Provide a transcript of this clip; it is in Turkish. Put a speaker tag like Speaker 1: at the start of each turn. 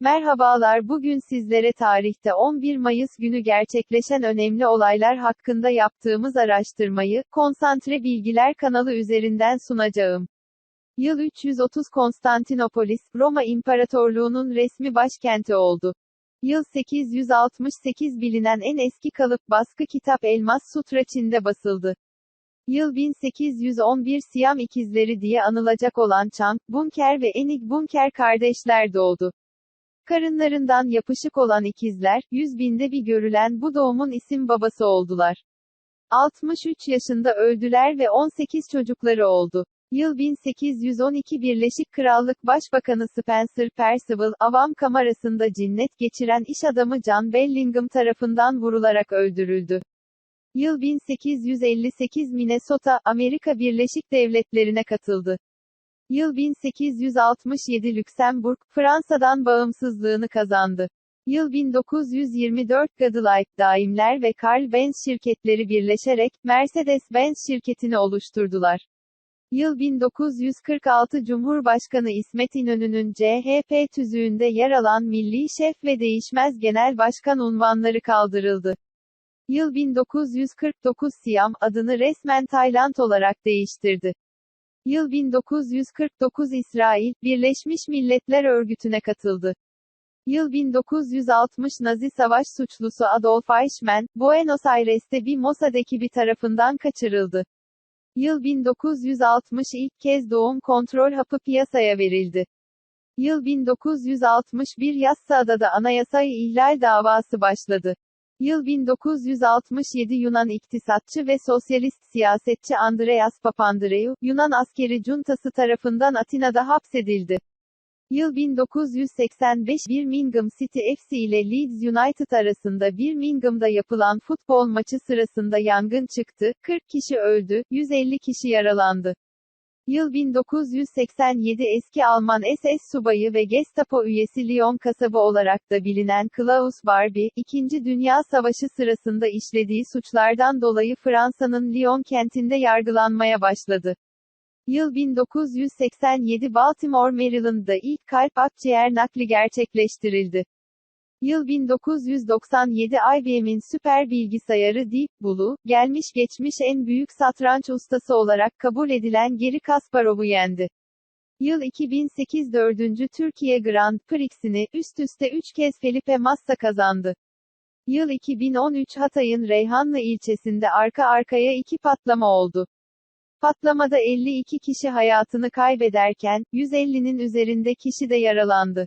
Speaker 1: Merhabalar bugün sizlere tarihte 11 Mayıs günü gerçekleşen önemli olaylar hakkında yaptığımız araştırmayı, Konsantre Bilgiler kanalı üzerinden sunacağım. Yıl 330 Konstantinopolis, Roma İmparatorluğu'nun resmi başkenti oldu. Yıl 868 bilinen en eski kalıp baskı kitap Elmas Sutra Çin'de basıldı. Yıl 1811 Siyam ikizleri diye anılacak olan Chang, Bunker ve Enig Bunker kardeşler doğdu. Karınlarından yapışık olan ikizler, yüz binde bir görülen bu doğumun isim babası oldular. 63 yaşında öldüler ve 18 çocukları oldu. Yıl 1812 Birleşik Krallık Başbakanı Spencer Perceval, avam kamerasında cinnet geçiren iş adamı John Bellingham tarafından vurularak öldürüldü. Yıl 1858 Minnesota, Amerika Birleşik Devletleri'ne katıldı. Yıl 1867 Lüksemburg, Fransa'dan bağımsızlığını kazandı. Yıl 1924 Cadillac Daimler ve Carl Benz şirketleri birleşerek, Mercedes-Benz şirketini oluşturdular. Yıl 1946 Cumhurbaşkanı İsmet İnönü'nün CHP tüzüğünde yer alan Milli Şef ve Değişmez Genel Başkan unvanları kaldırıldı. Yıl 1949 Siyam, adını resmen Tayland olarak değiştirdi. Yıl 1949 İsrail, Birleşmiş Milletler Örgütü'ne katıldı. Yıl 1960 Nazi savaş suçlusu Adolf Eichmann, Buenos Aires'te bir Mossad ekibi tarafından kaçırıldı. Yıl 1960 ilk kez doğum kontrol hapı piyasaya verildi. Yıl 1961 Yassıada'da anayasayı ihlal davası başladı. Yıl 1967 Yunan iktisatçı ve sosyalist siyasetçi Andreas Papandreou, Yunan askeri cuntası tarafından Atina'da hapsedildi. Yıl 1985 Birmingham City FC ile Leeds United arasında Birmingham'da yapılan futbol maçı sırasında yangın çıktı, 40 kişi öldü, 150 kişi yaralandı. Yıl 1987 eski Alman SS subayı ve Gestapo üyesi Lyon kasabı olarak da bilinen Klaus Barbie, 2. Dünya Savaşı sırasında işlediği suçlardan dolayı Fransa'nın Lyon kentinde yargılanmaya başladı. Yıl 1987 Baltimore, Maryland'da ilk kalp akciğer nakli gerçekleştirildi. Yıl 1997 IBM'in süper bilgisayarı Deep Blue, gelmiş geçmiş en büyük satranç ustası olarak kabul edilen Geri Kasparov'u yendi. Yıl 2008 4. Türkiye Grand Prix'sini, üst üste 3 kez Felipe Massa kazandı. Yıl 2013 Hatay'ın Reyhanlı ilçesinde arka arkaya iki patlama oldu. Patlamada 52 kişi hayatını kaybederken, 150'nin üzerinde kişi de yaralandı.